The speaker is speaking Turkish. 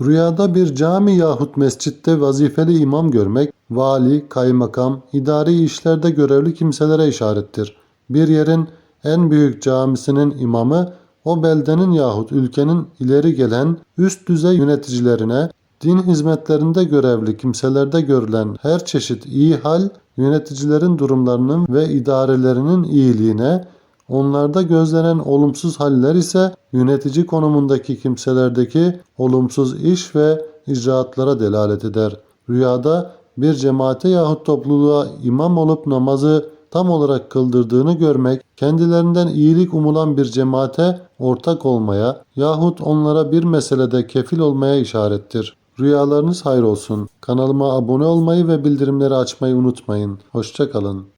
Rüyada bir cami yahut mescitte vazifeli imam görmek, vali, kaymakam, idari işlerde görevli kimselere işarettir. Bir yerin en büyük camisinin imamı, o beldenin yahut ülkenin ileri gelen üst düzey yöneticilerine, din hizmetlerinde görevli kimselerde görülen her çeşit iyi hal, yöneticilerin durumlarının ve idarelerinin iyiliğine, Onlarda gözlenen olumsuz haller ise yönetici konumundaki kimselerdeki olumsuz iş ve icraatlara delalet eder. Rüyada bir cemaate yahut topluluğa imam olup namazı tam olarak kıldırdığını görmek, kendilerinden iyilik umulan bir cemaate ortak olmaya yahut onlara bir meselede kefil olmaya işarettir. Rüyalarınız hayır olsun. Kanalıma abone olmayı ve bildirimleri açmayı unutmayın. Hoşçakalın.